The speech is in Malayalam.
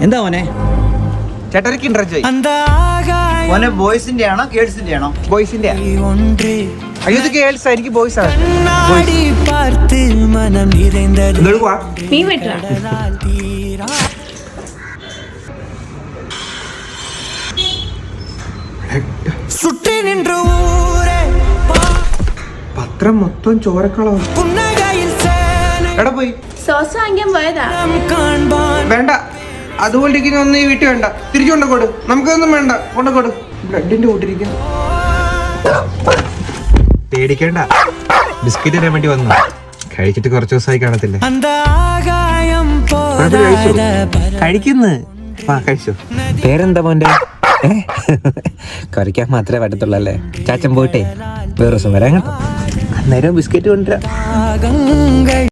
എന്താ മോനെ? ചേട്ടനക്ക് അയ്യോ ഇത് ഗേൾസ് ആണ് പത്രം മൊത്തം ചോരക്കളോ എടാ പോയി. സോസ് വാങ്ങിക്കാൻ പോയതാ. വേണ്ട. അതുപോലെ ഇരിക്കുന്ന ഒന്നും ഈ വീട്ടിൽ വേണ്ട. തിരിച്ചു കൊണ്ടക്കോട് നമുക്കൊന്നും വേണ്ട. കൊണ്ടക്കോട് ബ്ലഡിന്റെ കൂട്ടിരിക്കുന്നു പേടിക്കേണ്ട. ബിസ്ക്കറ്റ് തരാൻ വേണ്ടി വന്നു. കഴിച്ചിട്ട് കുറച്ച് ദിവസമായി കാണത്തില്ല. കഴിക്കുന്നു. കഴിച്ചു? പേരെന്താ മോന്റെ കുറയ്ക്കാൻ മാത്രമേ പറ്റത്തുള്ളൂ അല്ലേ? ചാച്ചൻ പോയിട്ടേ. വേറെ ദിവസം വരാൻ കേട്ടോ. അന്നേരം ബിസ്ക്കറ്റ് കൊണ്ടുവരാം.